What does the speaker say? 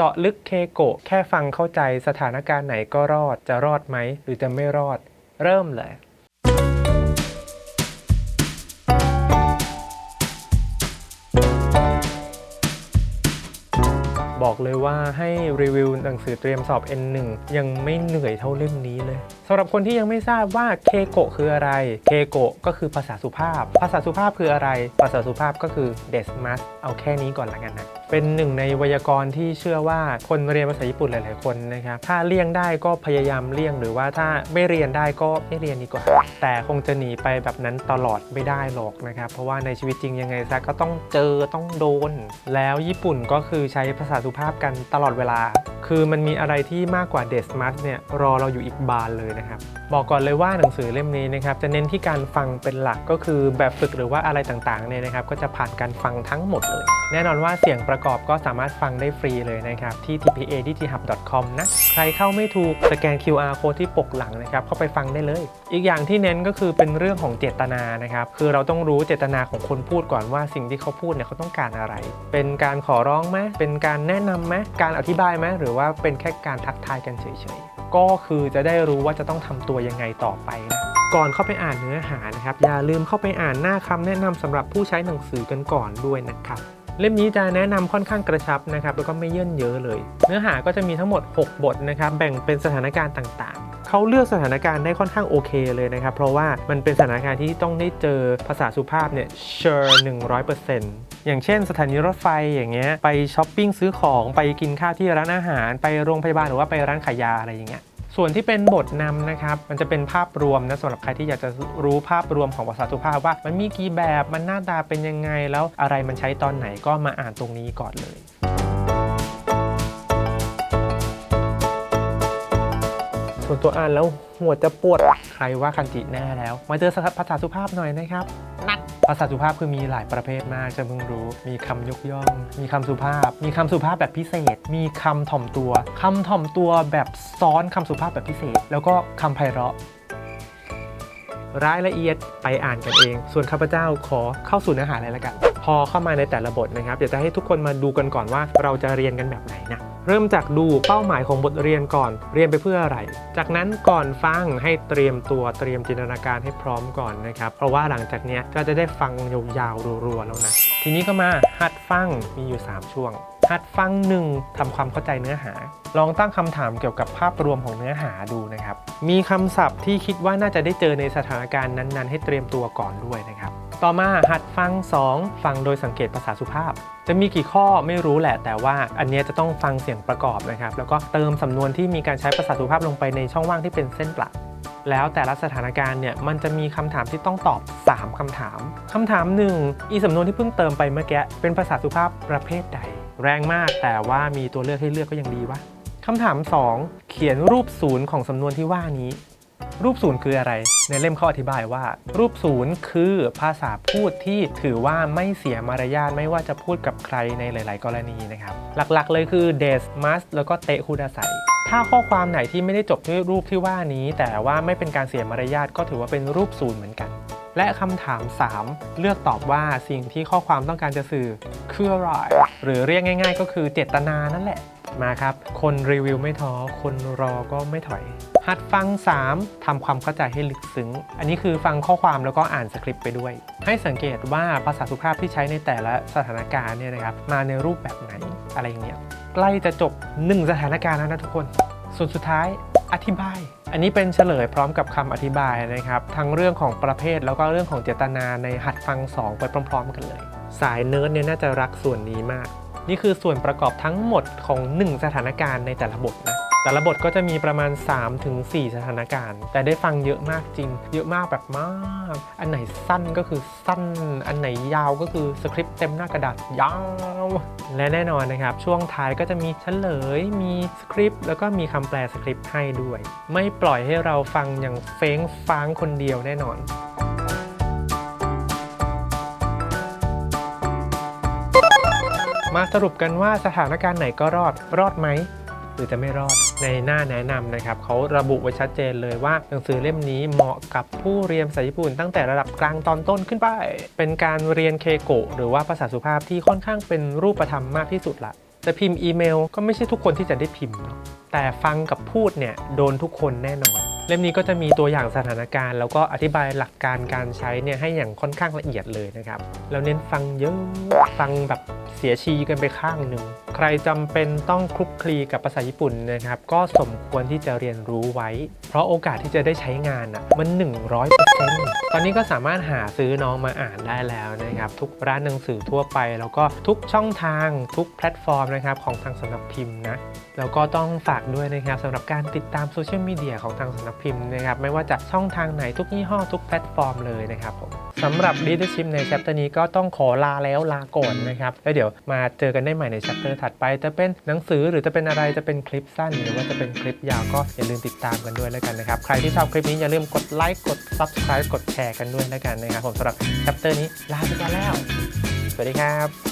เจาะลึกเคโกะแค่ฟังเข้าใจสถานการณ์ไหนก็รอดจะรอดไหม หรือจะไม่รอด เริ่มเลยบอกเลยว่าให้รีวิวหนังสือเตรียมสอบ N1 ยังไม่เหนื่อยเท่าเล่มนี้เลยสำหรับคนที่ยังไม่ทราบว่าเคโกะคืออะไร เคโกะก็คือภาษาสุภาพ ภาษาสุภาพคืออะไร ภาษาสุภาพก็คือเดสมัสเอาแค่นี้ก่อนละกันนะ เป็นหนึ่งในไวยากรณ์ที่เชื่อว่าคนเรียนภาษาญี่ปุ่นหลาย ๆ คนนะครับ ถ้าเลี่ยงได้ก็พยายามเลี่ยงหรือว่าถ้าไม่เรียนได้ก็ไม่เรียนดีกว่า แต่คงจะหนีไปแบบนั้นตลอดไม่ได้หรอกนะครับ เพราะว่าในชีวิตจริงยังไงซะก็ต้องเจอต้องโดน แล้วญี่ปุ่นก็คือใช้ภาษาสุภาพกันตลอดเวลา คือมันมีอะไรที่มากกว่าเดสมัสเนี่ยรอเราอยู่อีกบานเลยนะครับ บอกก่อนเลยว่าหนังสือเล่มนี้นะครับจะเน้นที่การฟังเป็นหลักก็คือแบบฝึกหรือว่าอะไรต่างๆเนี่ยนะครับก็จะผ่านการฟังทั้งหมดเลย แน่นอนว่าเสียงประกอบก็สามารถฟังได้ฟรีเลยนะครับที่ tpa.hub.com นะใครเข้าไม่ถูกสแกน QR code ที่ปกหลังนะครับเข้าไปฟังได้เลย อีกอย่างที่เน้นก็คือเป็นเรื่องของเจตนานะครับคือเราต้องรู้เจตนาของคนพูดก่อนว่าสิ่งที่เขาพูดเนี่ยเขาต้องการอะไร เป็นการขอร้องไหมเป็นการแนะนำไหมการอธิบายไหมหรือว่าเป็นแค่การทักทายกันเฉยๆ ก็คือจะได้รู้ว่าจะต้องทำตัวยังไงต่อไปนะก่อนเข้าไปอ่านเนื้อหานะครับ อย่าลืมเข้าไปอ่านหน้าคำแนะนำสำหรับผู้ใช้หนังสือกันก่อนด้วยนะครับ เล่มนี้จะแนะนำค่อนข้างกระชับนะครับแล้วก็ไม่เยื่นเยอะเลย เนื้อหาก็จะมีทั้งหมด 6 บทนะครับแบ่งเป็นสถานการณ์ต่างๆ เขาเลือกสถานการณ์ได้ค่อนข้างโอเคเลยนะครับ เพราะว่ามันเป็นสถานการณ์ที่ต้องได้เจอภาษาสุภาพเนี่ย sure 100%อย่างเช่นสถานีรถไฟอย่างเงี้ยไปช้อปปิ้งซื้อของไปกินข้าวที่ร้านอาหาร ไปโรงพยาบาลหรือว่าไปร้านขายยาอะไรอย่างเงี้ย ส่วนที่เป็นบทนำนะครับ มันจะเป็นภาพรวมนะสำหรับใครที่อยากจะรู้ภาพรวมของภาษาสุภาพว่า มันมีกี่แบบมันหน้าตาเป็นยังไง แล้วอะไรมันใช้ตอนไหนก็มาอ่านตรงนี้ก่อนเลยส่วนตัวอ่านแล้ว หัวจะปวด ใครว่าคันจิแน่แล้ว มาเจอภาษาสุภาพหน่อยนะครับ นัก ภาษาสุภาพคือมีหลายประเภทมากจะเพิ่งรู้ มีคำยกย่อง มีคำสุภาพ มีคำสุภาพแบบพิเศษ มีคำถ่อมตัว คำถ่อมตัวแบบซ้อนคำสุภาพแบบพิเศษ แล้วก็คำไพเราะรายละเอียดไปอ่านกันเอง ส่วนข้าพเจ้าขอเข้าสู่เนื้อหาเลยละกัน พอเข้ามาในแต่ละบทนะครับ เดี๋ยวจะให้ทุกคนมาดูกันก่อนว่าเราจะเรียนกันแบบไหนนะ เริ่มจากดูเป้าหมายของบทเรียนก่อน เรียนไปเพื่ออะไร จากนั้นก่อนฟังให้เตรียมตัวเตรียมจินตนาการให้พร้อมก่อนนะครับ เพราะว่าหลังจากนี้ก็จะได้ฟังยาวๆรัวๆแล้วนะ ทีนี้ก็มาหัดฟังมีอยู่ 3 ช่วงหัดฟังหนึ่งทำความเข้าใจเนื้อหา ลองตั้งคำถามเกี่ยวกับภาพรวมของเนื้อหาดูนะครับ มีคำศัพท์ที่คิดว่าน่าจะได้เจอในสถานการณ์นั้น ๆ ให้เตรียมตัวก่อนด้วยนะครับ ต่อมาหัดฟัง 2 ฟังโดยสังเกตภาษาสุภาพ จะมีกี่ข้อไม่รู้แหละแต่ว่าอันนี้จะต้องฟังเสียงประกอบนะครับ แล้วก็เติมสำนวนที่มีการใช้ภาษาสุภาพลงไปในช่องว่างที่เป็นเส้นประแล้วแต่ละสถานการณ์เนี่ยมันจะมีคำถามที่ต้องตอบ 3คำถามคำถามหนึ่งอีสำนวนที่เพิ่งเติมไปเมื่อกี้เป็นภาษาสุภาพประเภทใด แรงมากแต่ว่ามีตัวเลือกให้เลือกก็ยังดีวะคำถาม 2 เขียนรูปศูนย์ของสำนวนที่ว่านี้ รูปศูนย์คืออะไร ในเล่มเขาอธิบายว่า รูปศูนย์คือภาษาพูดที่ถือว่าไม่เสียมารยาทไม่ว่าจะพูดกับใครในหลาย ๆ กรณีนะครับ หลัก ๆ เลยคือ des must แล้วก็เตะคูดาไซถ้าข้อความไหนที่ไม่ได้จบด้วยรูปที่ว่านี้ แต่ว่าไม่เป็นการเสียมารยาทก็ถือว่าเป็นรูปศูนย์เหมือนกัน และคำถาม 3 เลือกตอบว่าสิ่งที่ข้อความต้องการจะสื่อคืออะไรหรือเรียกง่าย ๆ ก็คือเจตนานั่นแหละมาครับ คนรีวิวไม่ท้อคนรอก็ไม่ถอย หัดฟัง 3ทำความเข้าใจให้ลึกซึ้ง อันนี้คือฟังข้อความแล้วก็อ่านสคริปต์ไปด้วย ให้สังเกตว่าภาษาสุภาพที่ใช้ในแต่ละสถานการณ์เนี่ยนะครับมาในรูปแบบไหนอะไรอย่างเงี้ยใกล้จะจบ 1 สถานการณ์แล้วนะทุกคน ส่วนสุดท้ายอธิบาย อันนี้เป็นเฉลยพร้อมกับคำอธิบายนะครับ ทั้งเรื่องของประเภทแล้วก็เรื่องของเจตนาในหัดฟัง 2 ไปพร้อม ๆ กันเลย สายเนิร์ดเนี่ยน่าจะรักส่วนนี้มาก นี่คือส่วนประกอบทั้งหมดของ 1 สถานการณ์ในแต่ละบทนะ แต่ละบทก็จะมีประมาณ 3-4 สถานการณ์ แต่ได้ฟังเยอะมากจริง เยอะมากแบบมาก อันไหนสั้นก็คือสั้น อันไหนยาวก็คือสคริปต์เต็มหน้ากระดาษยาว และแน่นอนนะครับ ช่วงท้ายก็จะมีเฉลย มีสคริปต์แล้วก็มีคำแปลสคริปต์ให้ด้วย ไม่ปล่อยให้เราฟังอย่างเฟ้งฟ้างคนเดียวแน่นอนมาสรุปกันว่าสถานการณ์ไหนก็รอด รอดไหมือจะไม่รอดในหน้าแนะนำนะครับเขาระบุไว้ชัดเจนเลยว่าหนังสือเล่มนี้เหมาะกับผู้เรียนภาษาญี่ปุ่น ตั้งแต่ระดับกลางตอนต้นขึ้นไป เป็นการเรียนเคโกะหรือว่าภาษาสุภาพที่ค่อนข้างเป็นรูปธรรมมากที่สุดละจจะพิมพ์อีเมลก็ไม่ใช่ทุกคนที่จะได้พิมพ์เนาะแต่ฟังกับพูดเนี่ยโดนทุกคนแน่นอน เล่มนี้ก็จะมีตัวอย่างสถานการณ์ แล้วก็อธิบายหลักการการใช้เนี่ยให้อย่างค่อนข้างละเอียดเลยนะครับ แล้วเน้นฟังเยอะฟังแบบ เสียชีกันไปข้างหนึ่ง ใครจำเป็นต้องคลุกคลีกับภาษาญี่ปุ่นนะครับ ก็สมควรที่จะเรียนรู้ไว้ เพราะโอกาสที่จะได้ใช้งานอะมัน 100%ตอนนี้ก็สามารถหาซื้อน้องมาอ่านได้แล้วนะครับ ทุกร้านหนังสือทั่วไป แล้วก็ทุกช่องทางทุกแพลตฟอร์มนะครับของทางสำนักพิมพ์นะแล้วก็ต้องฝากด้วยนะครับสำหรับการติดตามโซเชียลมีเดียของทางสำนักพิมพ์นะครับไม่ว่าจะช่องทางไหนทุกยี่ห้อทุกแพลตฟอร์มเลยนะครับผมสำหรับ leadership ใน chapter นี้ก็ต้องขอลาแล้วลาก่อนนะครับแล้วเดี๋ยวมาเจอกันได้ใหม่ในชัปเตอร์ถัดไป จะเป็นหนังสือหรือจะเป็นอะไรจะเป็นคลิปสั้น หรือว่าจะเป็นคลิปยาวก็อย่าลืมติดตามกันด้วยแล้วกันนะครับ ใครที่ชอบคลิปนี้อย่าลืมกดไลค์กด subscribe กดแชร์กันด้วยแล้วกันนะครับผมสำหรับชัปเตอร์นี้ลาไปก่อนแล้ว สวัสดีครับ